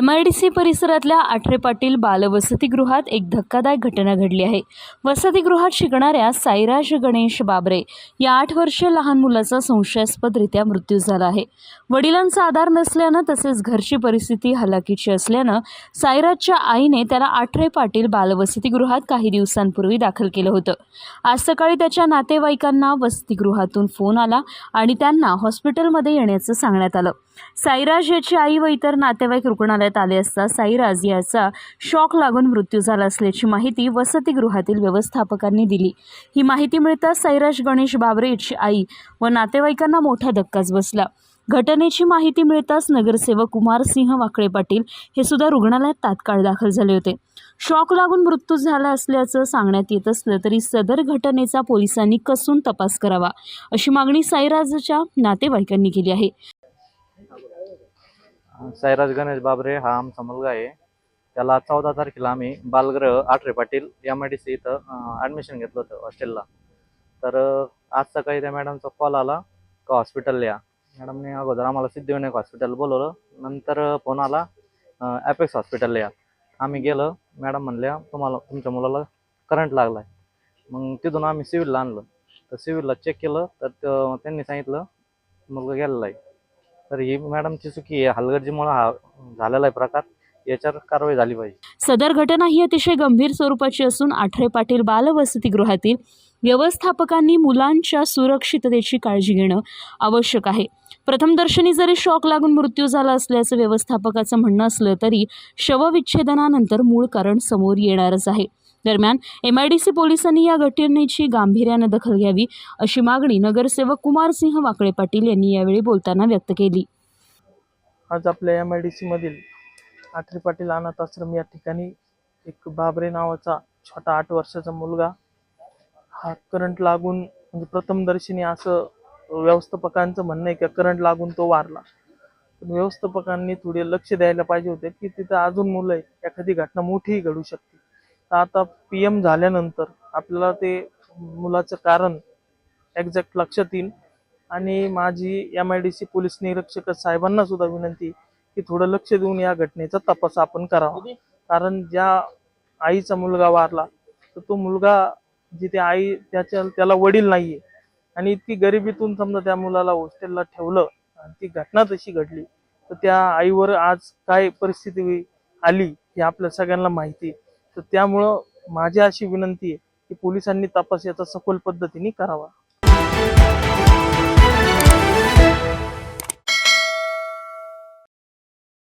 M I D C परिसरातल्या आठरे पाटील बालवसतिगृहात एक धक्कादायक घटना घडली आहे. वसतिगृहात शिकणाऱ्या साईराज गणेश बाबरे या आठ वर्ष लहान मुलाचा संशयास्पदरित्या मृत्यू झाला आहे. वडिलांचा आधार नसल्यानं तसेच घरची परिस्थिती हलाखीची असल्यानं साईराजच्या आईने त्याला आठरे पाटील बालवसतिगृहात काही दिवसांपूर्वी दाखल केलं होतं. आज सकाळी त्याच्या नातेवाईकांना वसतिगृहातून फोन आला आणि त्यांना हॉस्पिटलमध्ये येण्याचं सांगण्यात आलं. साईराज याची आई व इतर नातेवाईक रुग्णालयात आले असता साईराज याचा शॉक लागून मृत्यू झाला असल्याची माहिती वसतिगृहातील व्यवस्थापकांनी दिली. ही माहिती मिळताच साईराज गणेश बाबरे याची आई व नातेवाईकांना मोठा धक्काच बसला. घटनेची माहिती मिळताच नगरसेवक कुमारसिंह वाकळे पाटील हे सुद्धा रुग्णालयात तात्काळ दाखल झाले होते. शॉक लागून मृत्यू झाला असल्याचं सांगण्यात येत असलं तरी सदर घटनेचा पोलिसांनी कसून तपास करावा अशी मागणी साईराजच्या नातेवाईकांनी केली आहे. साईराज गणेश बाबरे हा आमचा मुलगा आहे. त्याला चौदा तारखेला आम्ही बालग्रह Athare Patil M I D C इथं ॲडमिशन घेतलं होतं हॉस्टेलला तर आज सकाळी त्या मॅडमचा कॉल आला का हॉस्पिटलला या. मॅडमने अगोदर आम्हाला सिद्धिविनायक हॉस्पिटल बोलवलं नंतर फोन आला ॲपेक्स हॉस्पिटलला या. आम्ही गेलो मॅडम म्हणल्या तुम्हाला तुमच्या मुलाला करंट लागला आहे मग तिथून आम्ही सिव्हिलला आणलं. तर सिव्हिलला चेक केलं तर त्यांनी सांगितलं मुलगा गेलेला आहे. तर ही मॅडमची चुकी आहे. हलगर्जीमुळे हा झालेला आहे प्रकार. याच्यावर कारवाई झाली पाहिजे. सदर घटना ही अतिशय गंभीर स्वरूपाची असून आठरे पाटील बालवसतिगृहातील व्यवस्थापकांनी मुलांच्या सुरक्षिततेची काळजी घेणं आवश्यक आहे. प्रथमदर्शनी जरी शॉक लागून मृत्यू झाला असल्याचं व्यवस्थापकाचं म्हणणं असलं तरी शवविच्छेदनानंतर मूळ कारण समोर येणारच आहे. दरम्यान एम आय डी सी पोलिसांनी या घटनेची गांभीर्यानं दखल घ्यावी अशी मागणी नगरसेवक कुमारसिंह वाकळे पाटील यांनी यावेळी बोलताना व्यक्त केली. आज आपल्या एम आय डी सीमधील आठरे पाटील अनाथ आश्रम या ठिकाणी एक बाबरे नावाचा छोटा आठ वर्षाचा मुलगा हा करंट लागून म्हणजे प्रथमदर्शनी असं व्यवस्थापकांचं म्हणणं आहे की करंट लागून तो वारला. पण व्यवस्थापकांनी थोडे लक्ष द्यायला पाहिजे होते की तिथं अजून मुलं आहे एखादी घटना मोठीही घडू शकते. तर आता पी एम झाल्यानंतर आपल्याला ते मुलाचं कारण एक्झॅक्ट लक्षात येईल. आणि माझी M I D C police निरीक्षक साहेबांना सुद्धा विनंती की थोडं लक्ष देऊन या घटनेचा तपास आपण करावा. कारण ज्या आईचा मुलगा वारला तर तो मुलगा जिथे आई त्याच्या त्याला वडील नाहीये. आणि इतकी गरिबीतून समजा त्या मुलाला हॉस्टेलला ठेवलं आणि ती घटना तशी घडली तर त्या आईवर आज काय परिस्थिती आली हे आपल्या सगळ्यांना माहिती आहे. तर त्यामुळं माझी अशी विनंती आहे की पोलिसांनी तपास याचा सखोल पद्धतीने करावा.